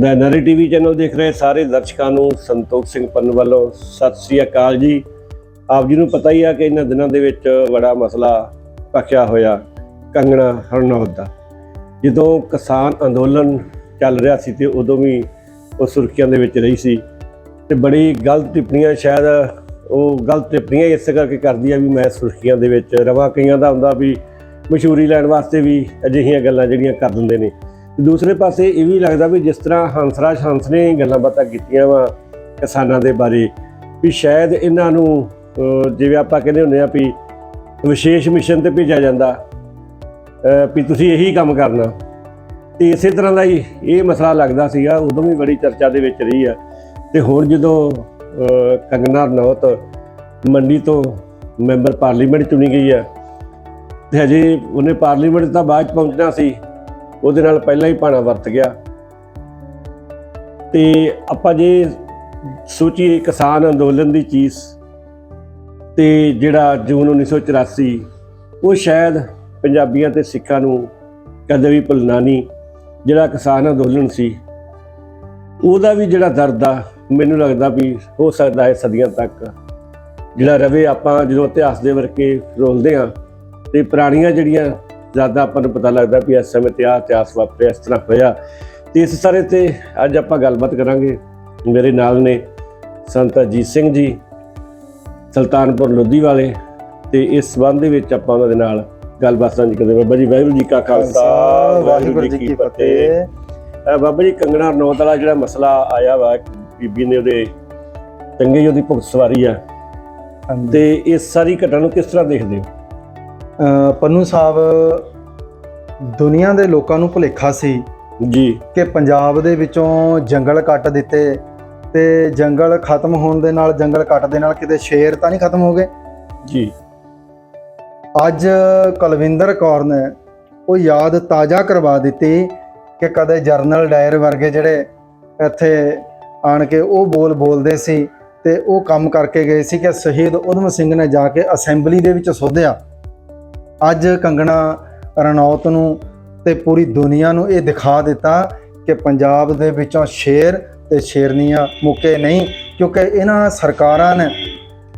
ਦਾ ਨਰੀ TV channel ਦੇਖ ਰਹੇ ਸਾਰੇ ਦਰਸ਼ਕਾਂ ਨੂੰ ਸੰਤੋਖ ਸਿੰਘ ਪੰਨ ਵੱਲੋਂ। ਸਤਿ ਸ੍ਰੀ ਅਕਾਲ ਜੀ। ਆਪ ਜੀ ਨੂੰ ਪਤਾ ਹੀ ਆ ਕਿ ਇਹਨਾਂ ਦਿਨਾਂ ਦੇ ਵਿੱਚ ਬੜਾ ਮਸਲਾ ਪੱਕਿਆ ਹੋਇਆ, ਕੰਗਣਾ ਹਰਨੌਤ ਦਾ। ਜਦੋਂ ਕਿਸਾਨ ਅੰਦੋਲਨ ਚੱਲ ਰਿਹਾ ਸੀ ਤੇ ਉਦੋਂ ਵੀ ਉਹ ਸੁਰਖੀਆਂ ਦੇ ਵਿੱਚ ਰਹੀ ਸੀ ਤੇ ਬੜੀ ਗਲਤ ਟਿੱਪਣੀਆਂ ਸ਼ਾਇਦ ਉਹ ਗਲਤ ਟਿੱਪਣੀਆਂ ਇਸ ਕਰਕੇ ਕਰਦੀ ਆ ਵੀ ਮੈਂ ਸੁਰਖੀਆਂ ਦੇ ਵਿੱਚ ਰਵਾਂ। ਕਈਆਂ ਦਾ ਹੁੰਦਾ ਵੀ ਮਸ਼ਹੂਰੀ ਲੈਣ ਵਾਸਤੇ ਵੀ ਅਜਿਹੀਆਂ ਗੱਲਾਂ ਜਿਹੜੀਆਂ ਕਰ ਦਿੰਦੇ ਨੇ। ਦੂਸਰੇ ਪਾਸੇ ਇਹ ਵੀ ਲੱਗਦਾ ਵੀ ਜਿਸ ਤਰ੍ਹਾਂ ਹੰਸਰਾਜ ਹੰਸ ਨੇ ਗੱਲਾਂ ਬਾਤਾਂ ਕੀਤੀਆਂ ਵਾ ਕਿਸਾਨਾਂ ਦੇ ਬਾਰੇ, ਵੀ ਸ਼ਾਇਦ ਇਹਨਾਂ ਨੂੰ ਜਿਵੇਂ ਆਪਾਂ ਕਹਿੰਦੇ ਹੁੰਦੇ ਆ ਵੀ ਵਿਸ਼ੇਸ਼ ਮਿਸ਼ਨ ਤੇ ਭੇਜਿਆ ਜਾਂਦਾ ਵੀ ਤੁਸੀਂ ਇਹੀ ਕੰਮ ਕਰਨਾ। ਤੇ ਇਸੇ ਤਰ੍ਹਾਂ ਦਾ ਹੀ ਇਹ ਮਸਲਾ ਲੱਗਦਾ ਸੀਗਾ, ਉਦੋਂ ਵੀ ਬੜੀ ਚਰਚਾ ਦੇ ਵਿੱਚ ਰਹੀ ਆ। ਤੇ ਹੁਣ ਜਦੋਂ ਕੰਗਨਾ ਰਣੌਤ ਮੰਡੀ ਤੋਂ ਮੈਂਬਰ ਪਾਰਲੀਮੈਂਟ ਚੁਣੀ ਗਈ ਆ, ਤੇ ਹਜੇ ਉਹਨੇ ਪਾਰਲੀਮੈਂਟ ਤਾਂ ਬਾਅਦ ਚ ਪਹੁੰਚਣਾ ਸੀ। ਉਹਦੇ ਨਾਲ ਪਹਿਲਾਂ ਹੀ ਭਾਣਾ ਵਰਤ ਗਿਆ। ਤੇ ਆਪਾਂ ਜੇ ਸੋਚੀਏ ਕਿਸਾਨ ਅੰਦੋਲਨ ਦੀ ਚੀਜ਼, ਤੇ ਜਿਹੜਾ ਜੂਨ 1984 ਉਹ ਸ਼ਾਇਦ ਪੰਜਾਬੀਆਂ ਤੇ ਸਿੱਖਾਂ ਨੂੰ ਕਦੇ ਵੀ ਭੁੱਲਣਾ ਨਹੀਂ, ਜਿਹੜਾ ਕਿਸਾਨ ਅੰਦੋਲਨ ਸੀ। ਉਹਦਾ ਵੀ ਜਿਹੜਾ ਦਰਦ ਆ, ਮੈਨੂੰ ਲੱਗਦਾ ਵੀ ਹੋ ਸਕਦਾ ਹੈ ਸਦੀਆਂ ਤੱਕ। ਜਿਹੜਾ ਰਵੇ ਆਪਾਂ, ਜਦੋਂ ਇਤਿਹਾਸ ਦੇ ਵਰਕੇ ਰੋਲਦੇ ਆ ਤੇ ਪੁਰਾਣੀਆਂ ਜਿਹੜੀਆਂ ਜ਼ਿਆਦਾ ਆਪਾਂ ਨੂੰ ਪਤਾ ਲੱਗਦਾ ਵੀ ਇਸ ਸਮੇਂ ਤੇ ਆ ਇਤਿਹਾਸ ਵਾਪਰਿਆ ਇਸ ਤਰ੍ਹਾਂ ਹੋਇਆ। ਤੇ ਇਸ ਸਾਰੇ ਤੇ ਅੱਜ ਆਪਾਂ ਗੱਲਬਾਤ ਕਰਾਂਗੇ। ਮੇਰੇ ਨਾਲ ਨੇ ਸੰਤ ਅਜੀਤ ਸਿੰਘ ਜੀ ਸੁਲਤਾਨਪੁਰ ਲੋਧੀ ਵਾਲੇ ਤੇ ਇਸ ਸੰਬੰਧ ਦੇ ਵਿੱਚ ਆਪਾਂ ਉਹਨਾਂ ਦੇ ਨਾਲ ਗੱਲਬਾਤ ਸਾਂਝੀ ਕਰਦੇ। ਬਾਬਾ ਜੀ ਵਾਹਿਗੁਰੂ ਜੀ ਕਾ ਖਾਲਸਾ ਵਾਹਿਗੁਰੂ ਜੀ ਕੀ ਫਤਿਹ। ਬਾਬਾ ਜੀ ਕੰਗਣਾ ਰਣੌਤ ਵਾਲਾ ਜਿਹੜਾ ਮਸਲਾ ਆਇਆ ਵਾ ਬੀਬੀ ਨੇ ਉਹਦੇ ਚੰਗੇ ਉਹਦੀ ਭੁਗਤ ਸਵਾਰੀ ਆ। ਤੇ ਇਸ ਸਾਰੀ ਘਟਨਾ ਨੂੰ ਕਿਸ ਤਰ੍ਹਾਂ ਦੇਖਦੇ ਹੋ? ਪੰਨੂ ਸਾਹਿਬ ਦੁਨੀਆ ਦੇ ਲੋਕਾਂ ਨੂੰ ਭੁਲੇਖਾ ਸੀ ਜੀ। ਕਿ ਪੰਜਾਬ ਦੇ ਵਿੱਚੋਂ ਜੰਗਲ ਕੱਟ ਦਿੱਤੇ ਤੇ ਜੰਗਲ ਖਤਮ ਹੋਣ ਦੇ ਨਾਲ ਜੰਗਲ ਕੱਟ ਦੇ ਨਾਲ ਕਿਤੇ ਸ਼ੇਰ ਤਾਂ ਨਹੀਂ ਖਤਮ ਹੋ ਗਏ? ਜੀ। ਅੱਜ ਕੁਲਵਿੰਦਰ ਕੌਰ ਨੇ ਉਹ ਯਾਦ ਤਾਜ਼ਾ ਕਰਵਾ ਦਿੱਤੀ ਕਿ ਕਦੇ ਜਰਨਲ ਡਾਇਰ ਵਰਗੇ ਜਿਹੜੇ ਇੱਥੇ ਆਣ ਕੇ ਉਹ ਬੋਲ ਬੋਲਦੇ ਸੀ ਤੇ ਉਹ ਕੰਮ ਕਰਕੇ ਗਏ ਸੀ ਕਿ ਸ਼ਹੀਦ ਉਧਮ ਸਿੰਘ ਨੇ ਜਾ ਕੇ ਅਸੈਂਬਲੀ ਦੇ ਵਿੱਚ ਸੋਧਿਆ। ਅੱਜ ਕੰਗਣਾ ਰਣੌਤ ਨੂੰ ਤੇ ਪੂਰੀ ਦੁਨੀਆ ਨੂੰ ਇਹ ਦਿਖਾ ਦਿੱਤਾ ਕਿ ਪੰਜਾਬ ਦੇ ਵਿੱਚੋਂ ਸ਼ੇਰ ਤੇ ਸ਼ੇਰਨੀਆਂ ਮੁੱਕੇ ਨਹੀਂ, ਕਿਉਂਕਿ ਇਹਨਾਂ ਸਰਕਾਰਾਂ ਨੇ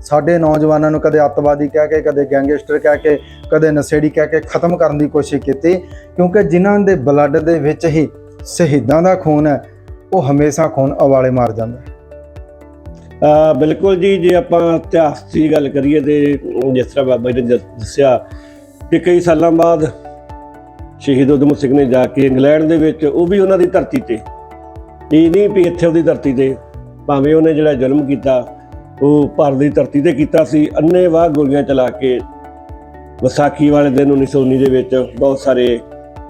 ਸਾਡੇ ਨੌਜਵਾਨਾਂ ਨੂੰ ਕਦੇ ਅੱਤਵਾਦੀ ਕਹਿ ਕੇ, ਕਦੇ ਗੈਂਗਸਟਰ ਕਹਿ ਕੇ, ਕਦੇ ਨਸ਼ੇੜੀ ਕਹਿ ਕੇ ਖਤਮ ਕਰਨ ਦੀ ਕੋਸ਼ਿਸ਼ ਕੀਤੀ, ਕਿਉਂਕਿ ਜਿਨ੍ਹਾਂ ਦੇ ਬਲੱਡ ਦੇ ਵਿੱਚ ਹੀ ਸ਼ਹੀਦਾਂ ਦਾ ਖੂਨ ਹੈ, ਉਹ ਹਮੇਸ਼ਾ ਖੂਨ ਅਵਾਲੇ ਮਾਰ ਜਾਂਦਾ ਹੈ ਬਿਲਕੁਲ ਜੀ, ਜੇ ਆਪਾਂ ਇਤਿਹਾਸ ਦੀ ਗੱਲ ਕਰੀਏ ਤੇ ਜਿਸ ਤਰ੍ਹਾਂ ਬਾਬਾ ਜੀ ਨੇ ਦੱਸਿਆ ਕਿ ਕਈ ਸਾਲਾਂ ਬਾਅਦ ਸ਼ਹੀਦ ਉਦਮ ਸਿੰਘ ਨੇ ਜਾ ਕੇ ਇੰਗਲੈਂਡ ਦੇ ਵਿੱਚ, ਉਹ ਵੀ ਉਹਨਾਂ ਦੀ ਧਰਤੀ ਤੇ। ਇਹ ਨਹੀਂ ਵੀ ਇੱਥੇ ਉਹਦੀ ਧਰਤੀ ਤੇ, ਭਾਵੇਂ ਉਹਨੇ ਜਿਹੜਾ ਜ਼ੁਲਮ ਕੀਤਾ, ਉਹ ਭਾਰਤ ਦੀ ਧਰਤੀ ਤੇ ਕੀਤਾ ਸੀ। ਅੰਨੇਵਾਹ ਗੋਲੀਆਂ ਚਲਾ ਕੇ ਵਿਸਾਖੀ ਵਾਲੇ ਦਿਨ 1919 ਦੇ ਵਿੱਚ ਬਹੁਤ ਸਾਰੇ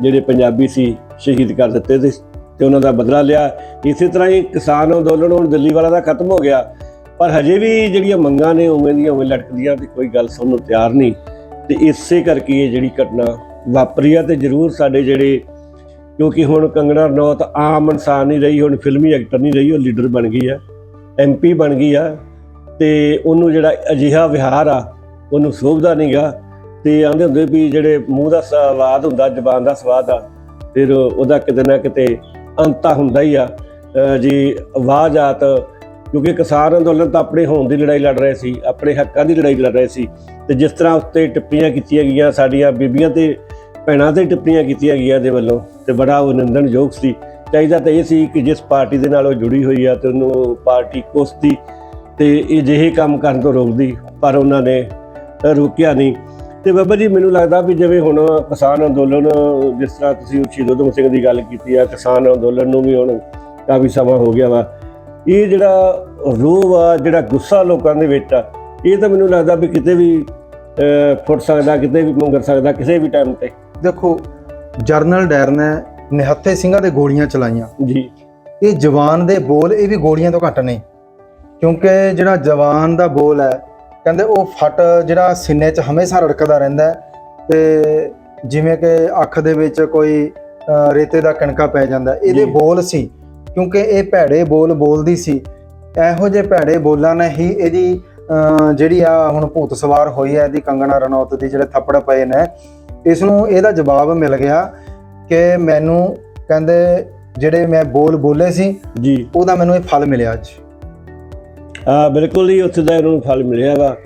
ਜਿਹੜੇ ਪੰਜਾਬੀ ਸੀ, ਸ਼ਹੀਦ ਕਰ ਦਿੱਤੇ ਤੇ ਤੇ ਉਹਨਾਂ ਦਾ ਬਦਲਾ ਲਿਆ। ਇਸੇ ਤਰ੍ਹਾਂ ਹੀ ਕਿਸਾਨ ਅੰਦੋਲਨ ਹੁਣ ਦਿੱਲੀ ਵਾਲਾ ਦਾ ਖਤਮ ਹੋ ਗਿਆ। ਪਰ ਹਜੇ ਵੀ ਜਿਹੜੀਆਂ ਮੰਗਾਂ ਨੇ ਉਵੇਂ ਦੀਆਂ ਉਵੇਂ ਲਟਕਦੀਆਂ ਤੇ ਕੋਈ ਗੱਲ ਸੁਣਨ ਨੂੰ ਤਿਆਰ ਨਹੀਂ। ਤੇ ਇਸੇ ਕਰਕੇ ਇਹ ਜਿਹੜੀ ਘਟਨਾ ਵਾਪਰੀ ਆ ਤੇ ਜ਼ਰੂਰ ਸਾਡੇ ਜਿਹੜੇ, ਕਿਉਂਕਿ ਹੁਣ ਕੰਗਣਾ ਰਣੌਤ ਆਮ ਇਨਸਾਨ ਨਹੀਂ ਰਹੀ, ਹੁਣ ਫਿਲਮੀ ਐਕਟਰ ਨਹੀਂ ਰਹੀ, ਉਹ ਲੀਡਰ ਬਣ ਗਈ ਆ ਐਮਪੀ ਬਣ ਗਈ ਆ, ਤੇ ਉਹਨੂੰ ਜਿਹੜਾ ਅਜਿਹਾ ਵਿਹਾਰ ਆ, ਉਹਨੂੰ ਸੋਭਦਾ ਨਹੀਂਗਾ ਤੇ ਆਂਦੇ ਹੁੰਦੇ ਵੀ ਜਿਹੜੇ ਮੂੰਹ ਦਾ ਸਵਾਦ ਹੁੰਦਾ, ਜ਼ਬਾਨ ਦਾ ਸਵਾਦ ਆ, ਫਿਰ ਉਹਦਾ ਕਿਤੇ ਨਾ ਕਿਤੇ ਅੰਤਾ ਹੁੰਦਾ ਹੀ ਆ, ਅਹ ਜੀ ਆਵਾਜ਼ਾਤ ਕਿਉਂਕਿ ਕਿਸਾਨ ਅੰਦੋਲਨ ਤਾਂ ਆਪਣੇ ਹੋਣ ਦੀ ਲੜਾਈ ਲੜ ਰਹੇ ਸੀ, ਆਪਣੇ ਹੱਕਾਂ ਦੀ ਲੜਾਈ ਲੜ ਰਹੇ ਸੀ। ਤੇ ਜਿਸ ਤਰ੍ਹਾਂ ਉੱਤੇ ਟਿੱਪਣੀਆਂ ਕੀਤੀਆਂ ਗਈਆਂ, ਸਾਡੀਆਂ ਬੀਬੀਆਂ ਤੇ ਭੈਣਾਂ ਤੇ ਟਿੱਪਣੀਆਂ ਕੀਤੀਆਂ ਗਈਆਂ ਦੇ ਵੱਲੋਂ, ਤੇ ਬੜਾ ਅਨੰਦਨਯੋਗ ਸੀ। ਚਾਹੀਦਾ ਤਾਂ ਇਹ ਸੀ ਕਿ ਜਿਸ ਪਾਰਟੀ ਦੇ ਨਾਲ ਉਹ ਜੁੜੀ ਹੋਈ ਆ ਤੇ ਉਹਨੂੰ ਪਾਰਟੀ ਕੋਸਦੀ ਤੇ ਇਹ ਜਿਹੇ ਕੰਮ ਕਰਨ ਤੋਂ ਰੋਕਦੀ, ਪਰ ਉਹਨਾਂ ਨੇ ਰੋਕਿਆ ਨਹੀਂ। ਤੇ ਬਾਬਾ ਜੀ, ਮੈਨੂੰ ਲੱਗਦਾ ਵੀ ਜਿਵੇਂ ਹੁਣ ਕਿਸਾਨ ਅੰਦੋਲਨ, ਜਿਸ ਤਰ੍ਹਾਂ ਤੁਸੀਂ ਸ਼ਹੀਦ ਉਦਮ ਸਿੰਘ ਦੀ ਗੱਲ ਕੀਤੀ ਆ, ਕਿਸਾਨ ਅੰਦੋਲਨ ਨੂੰ ਵੀ ਹੁਣ ਕਾਫੀ ਸਮਾਂ ਹੋ ਗਿਆ ਵਾ। ਇਹ ਜਿਹੜਾ ਰੋਹ ਆ ਜਿਹੜਾ ਗੁੱਸਾ ਲੋਕਾਂ ਦੇ ਵਿੱਚ ਆ ਇਹ ਤਾਂ ਮੈਨੂੰ ਲੱਗਦਾ ਵੀ ਕਿਤੇ ਵੀ ਫੁੱਟ ਸਕਦਾ ਕਿਤੇ ਵੀ ਮੰਗਰ ਸਕਦਾ ਕਿਸੇ ਵੀ ਟਾਈਮ ਤੇ। ਦੇਖੋ ਜਰਨਲ ਡਾਇਰ ਨੇ ਨਿਹੱਥੇ ਸਿੰਘਾਂ ਦੇ ਗੋਲੀਆਂ ਚਲਾਈਆਂ। ਜੀ। ਇਹ ਜਵਾਨ ਦੇ ਬੋਲ ਇਹ ਵੀ ਗੋਲੀਆਂ ਤੋਂ ਘੱਟ ਨਹੀਂ ਕਿਉਂਕਿ ਜਿਹੜਾ ਜਵਾਨ ਦਾ ਬੋਲ ਹੈ ਕਹਿੰਦੇ ਉਹ ਫਟ ਜਿਹੜਾ ਸੀਨੇ 'ਚ ਹਮੇਸ਼ਾ ਰੜਕਦਾ ਰਹਿੰਦਾ ਤੇ ਜਿਵੇਂ ਕਿ ਅੱਖ ਦੇ ਵਿੱਚ ਕੋਈ ਰੇਤੇ ਦਾ ਕਣਕਾ ਪੈ ਜਾਂਦਾ। ਇਹਦੇ। ਬੋਲ ਸੀ ਕਿਉਂਕਿ ਇਹ ਭੈੜੇ ਬੋਲ ਬੋਲਦੀ ਸੀ। ਇਹੋ ਜਿਹੇ ਭੈੜੇ ਬੋਲਾਂ ਨੇ ਹੀ ਇਹਦੀ ਜਿਹੜੀ ਆ ਹੁਣ ਭੂਤ ਸਵਾਰ ਹੋਈ ਹੈ ਇਹਦੀ ਕੰਗਣਾ ਰਣੌਤ ਦੀ ਜਿਹੜੇ ਥੱਪੜ ਪਏ ਨੇ ਇਸ ਨੂੰ ਇਹਦਾ ਜਵਾਬ ਮਿਲ ਗਿਆ ਕਿ ਮੈਨੂੰ ਕਹਿੰਦੇ ਜਿਹੜੇ ਮੈਂ ਬੋਲ ਬੋਲੇ ਸੀ ਜੀ। ਉਹਦਾ ਮੈਨੂੰ ਇਹ ਫਲ ਮਿਲਿਆ ਅੱਜ। ਆ ਬਿਲਕੁਲ ਹੀ ਉੱਥੇ ਦਾ ਇਹਨਾਂ ਨੂੰ ਫਲ ਮਿਲਿਆ ਵਾ।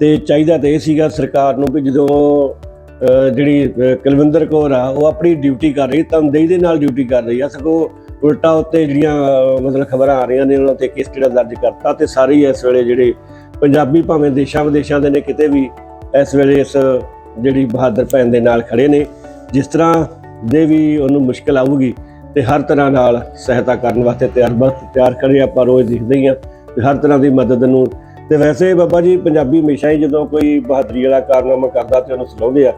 ਤੇ ਚਾਹੀਦਾ ਤੇ ਇਹ ਸੀਗਾ ਸਰਕਾਰ ਨੂੰ ਵੀ ਜਦੋਂ ਜਿਹੜੀ ਕੁਲਵਿੰਦਰ ਕੌਰ ਆ, ਉਹ ਆਪਣੀ ਡਿਊਟੀ ਕਰ ਰਹੀ ਤਨਦੇਹੀ ਦੇ ਨਾਲ ਡਿਊਟੀ ਕਰ ਰਹੀ ਆ। ਸਗੋਂ ਉਲਟਾ ਉੱਤੇ ਜਿਹੜੀਆਂ ਮਤਲਬ ਖਬਰਾਂ ਆ ਰਹੀਆਂ ਨੇ, ਉਹਨਾਂ ਤੇ ਕੇਸ ਜਿਹੜਾ ਦਰਜ ਕਰਤਾ ਤੇ ਸਾਰੇ ਹੀ ਇਸ ਵੇਲੇ ਜਿਹੜੇ ਪੰਜਾਬੀ ਭਾਵੇਂ ਦੇਸ਼ਾਂ ਵਿਦੇਸ਼ਾਂ ਦੇ ਨੇ, ਕਿਤੇ ਵੀ ਇਸ ਵੇਲੇ ਇਸ ਜਿਹੜੀ ਬਹਾਦਰ ਭੈਣ ਦੇ ਨਾਲ ਖੜੇ ਨੇ, ਜਿਸ ਤਰ੍ਹਾਂ ਦੇ ਵੀ ਉਹਨੂੰ ਮੁਸ਼ਕਲ ਆਊਗੀ ਤੇ ਹਰ ਤਰ੍ਹਾਂ ਨਾਲ ਸਹਾਇਤਾ ਕਰਨ ਵਾਸਤੇ ਤਿਆਰ ਬਸ, ਤਿਆਰ ਖੜੇ ਆਪਾਂ ਰੋਜ਼ ਦਿਖਦੇ ਹੀ ਆ ਵੀ ਹਰ ਤਰ੍ਹਾਂ ਦੀ ਮਦਦ ਨੂੰ। ਤੇ ਵੈਸੇ ਬਾਬਾ ਜੀ, ਪੰਜਾਬੀ ਹਮੇਸ਼ਾ ਹੀ ਜਦੋਂ ਕੋਈ ਬਹਾਦਰੀ ਵਾਲਾ ਕਾਰਨਾਮਾ ਕਰਦਾ ਤੇ ਉਹਨੂੰ ਸਲਾਹੁੰਦੇ ਆ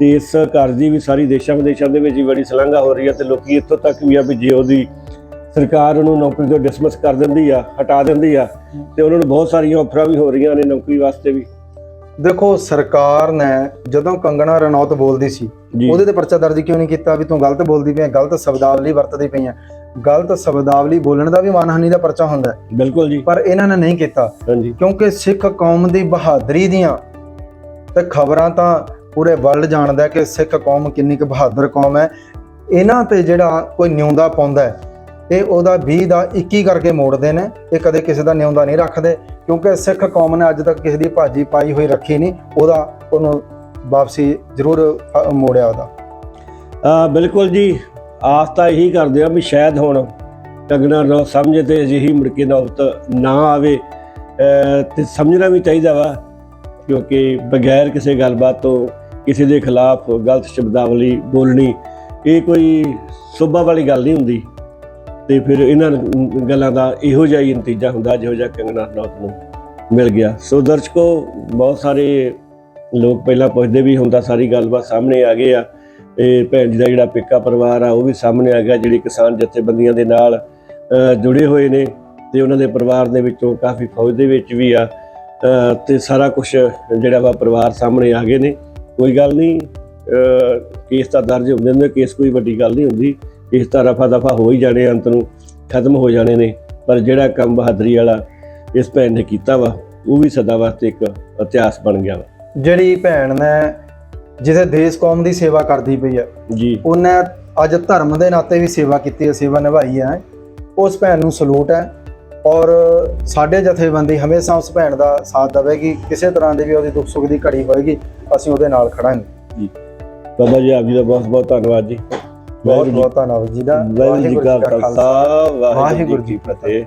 ਤੇ ਇਸ ਕਾਰਜ ਦੀ ਵੀ ਸਾਰੀ ਦੇਸ਼ਾਂ ਵਿਦੇਸ਼ਾਂ ਦੇ ਵਿੱਚ ਹੀ ਬੜੀ ਸ਼ਲਾਘਾ ਹੋ ਰਹੀ ਹੈ ਤੇ ਲੋਕੀ ਇੱਥੋਂ ਤੱਕ ਵੀ ਆ ਵੀ ਜੇ ਉਹਦੀ ਸਰਕਾਰ ਉਹਨੂੰ ਨੌਕਰੀ ਤੋਂ ਡਿਸਮਿਸ ਕਰ ਦਿੰਦੀ ਆ ਹਟਾ ਦਿੰਦੀ ਆ ਤੇ ਉਹਨਾਂ ਨੂੰ ਬਹੁਤ ਸਾਰੀਆਂ ਆਫਰਾਂ ਵੀ ਹੋ ਰਹੀਆਂ ਨੇ ਨੌਕਰੀ ਵਾਸਤੇ ਵੀ। ਦੇਖੋ ਸਰਕਾਰ ਨੇ ਜਦੋਂ ਕੰਗਣਾ ਰਣੌਤ ਬੋਲਦੀ ਸੀ ਉਹਦੇ ਤੇ ਪਰਚਾ ਦਰਜ ਕਿਉਂ ਨਹੀਂ ਕੀਤਾ ਵੀ ਤੂੰ ਗਲਤ ਬੋਲਦੀ ਪਈ ਹੈ ਗਲਤ ਸ਼ਬਦਾਵਲੀ ਵਰਤਦੀ ਪਈ ਹੈ ਗਲਤ ਸ਼ਬਦਾਵਲੀ ਬੋਲਣ ਦਾ ਵੀ ਮਾਨਹਾਨੀ ਦਾ ਪਰਚਾ ਹੁੰਦਾ ਹੈ। ਬਿਲਕੁਲ ਜੀ। ਪਰ ਇਹਨਾਂ ਨੇ ਨਹੀਂ ਕੀਤਾ ਹਾਂਜੀ। ਕਿਉਂਕਿ ਸਿੱਖ ਕੌਮ ਦੀ ਬਹਾਦਰੀ ਦੀਆਂ ਤੇ ਖਬਰਾਂ ਤਾਂ ਪੂਰੇ ਵਰਲਡ ਜਾਣਦਾ ਕਿ ਸਿੱਖ ਕੌਮ ਕਿੰਨੀ ਕੁ ਬਹਾਦਰ ਕੌਮ ਹੈ। ਇਹਨਾਂ ਤੇ ਜਿਹੜਾ ਕੋਈ ਨਿਉਂਦਾ ਪਾਉਂਦਾ ਹੈ, ਇਹ ਉਹਦਾ 20 ਦਾ 21 ਕਰਕੇ ਮੋੜਦੇ ਨੇ, ਇਹ ਕਦੇ ਕਿਸੇ ਦਾ ਨਿਉਂਦਾ ਨਹੀਂ ਰੱਖਦੇ, ਕਿਉਂਕਿ ਸਿੱਖ ਕੌਮ ਨੇ ਅੱਜ ਤੱਕ ਕਿਸੇ ਦੀ ਭਾਜੀ ਪਾਈ ਹੋਈ ਰੱਖੀ ਨਹੀਂ, ਉਹਦਾ ਉਹਨੂੰ ਵਾਪਸੀ ਜ਼ਰੂਰ ਮੋੜਿਆ ਉਹਦਾ। ਬਿਲਕੁਲ ਜੀ, ਆਸ ਤਾਂ ਇਹੀ ਕਰਦੇ ਆ ਵੀ ਸ਼ਾਇਦ ਹੁਣ ਟਗਣਾ ਰਣੌ ਸਮਝੇ ਤੇ ਅਜਿਹੀ ਮੁੜਕੇ ਨੌਬਤ ਨਾ ਆਵੇ। ਅਹ, ਤੇ ਸਮਝਣਾ ਵੀ ਚਾਹੀਦਾ ਵਾ, ਕਿਉਂਕਿ ਬਗੈਰ ਕਿਸੇ ਗੱਲਬਾਤ ਤੋਂ ਕਿਸੇ ਦੇ ਖਿਲਾਫ ਗਲਤ ਸ਼ਬਦਾਵਲੀ ਬੋਲਣੀ ਇਹ ਕੋਈ ਸੁਭਾ ਵਾਲੀ ਗੱਲ ਨਹੀਂ ਹੁੰਦੀ। ਤੇ ਫਿਰ ਇਹਨਾਂ ਗੱਲਾਂ ਦਾ ਇਹੋ ਜਿਹਾ ਹੀ ਨਤੀਜਾ ਹੁੰਦਾ ਜਿਹੋ ਜਿਹਾ ਕੰਗਣਾ ਰਣੌਤ ਨੂੰ ਮਿਲ ਗਿਆ। ਸੋ ਦਰਸ਼ਕੋ ਬਹੁਤ ਸਾਰੇ ਲੋਕ ਪਹਿਲਾਂ ਪੁੱਛਦੇ ਵੀ ਹੁੰਦਾ ਸਾਰੀ ਗੱਲਬਾਤ ਸਾਹਮਣੇ ਆ ਗਏ ਆ। ਇਹ ਭੈਣ ਜੀ ਦਾ ਜਿਹੜਾ ਪਿੱਕਾ ਪਰਿਵਾਰ ਆ ਉਹ ਵੀ ਸਾਹਮਣੇ ਆ ਗਿਆ ਜਿਹੜੀ ਕਿਸਾਨ ਜਥੇਬੰਦੀਆਂ ਦੇ ਨਾਲ ਜੁੜੇ ਹੋਏ ਨੇ। ਤੇ ਉਹਨਾਂ ਦੇ ਪਰਿਵਾਰ ਦੇ ਵਿੱਚੋਂ ਕਾਫੀ ਫੌਜ ਦੇ ਵਿੱਚ ਵੀ ਆ। ਅ, ਤੇ ਸਾਰਾ ਕੁਝ ਜਿਹੜਾ ਵਾ ਪਰਿਵਾਰ ਸਾਹਮਣੇ ਆ ਗਏ ਨੇ। ਕੋਈ ਗੱਲ ਨਹੀਂ ਕੇਸ ਤਾਂ ਦਰਜ ਹੁੰਦੇ ਨੇ ਕੇਸ ਕੋਈ ਵੱਡੀ ਗੱਲ ਨਹੀਂ ਹੁੰਦੀ। ਕੇਸ ਤਾਂ ਰਫਾ ਦਫਾ ਹੋ ਹੀ ਜਾਣੇ ਅੰਤ ਨੂੰ ਖਤਮ ਹੋ ਜਾਣੇ ਨੇ। ਪਰ ਜਿਹੜਾ ਕੰਮ ਬਹਾਦਰੀ ਵਾਲਾ ਇਸ ਭੈਣ ਨੇ ਕੀਤਾ ਵਾ ਉਹ ਵੀ ਸਦਾ ਵਾਸਤੇ ਇੱਕ ਇਤਿਹਾਸ ਬਣ ਗਿਆ ਵਾ। ਜਿਹੜੀ ਭੈਣ ਨੇ ਜਿਹਦੇ ਦੇਸ਼ ਕੌਮ ਦੀ ਸੇਵਾ ਕਰਦੀ ਪਈ ਹੈ ਜੀ। ਉਹਨੇ ਅੱਜ ਧਰਮ ਦੇ ਨਾਤੇ ਵੀ ਸੇਵਾ ਕੀਤੀ ਹੈ ਸੇਵਾ ਨਿਭਾਈ ਹੈ। ਉਸ ਭੈਣ ਨੂੰ ਸਲੂਟ ਹੈ। ਔਰ ਸਾਡੇ ਜਥੇਬੰਦੀ ਹਮੇਸ਼ਾ ਉਸ ਭੈਣ ਦਾ ਸਾਥ ਦੇਵੇਗੀ ਕਿਸੇ ਤਰ੍ਹਾਂ ਦੀ ਵੀ ਉਹਦੀ ਦੁੱਖ ਸੁੱਖ ਦੀ ਘੜੀ ਹੋਏਗੀ ਅਸੀਂ ਉਹਦੇ ਨਾਲ ਖੜਾਂਗੇ ਬਾਬਾ ਜੀ। ਆਪ ਜੀ ਦਾ ਬਹੁਤ ਬਹੁਤ ਧੰਨਵਾਦ ਜੀ। ਬਹੁਤ ਬਹੁਤ ਧੰਨਵਾਦ ਜੀ ਦਾ। ਵਾਹਿਗੁਰੂ ਜੀ ਕਾ ਖਾਲਸਾ ਵਾਹਿਗੁਰੂ ਵਾਹਿਗੁਰੂ ਜੀ ਕੀ ਫਤਿਹ।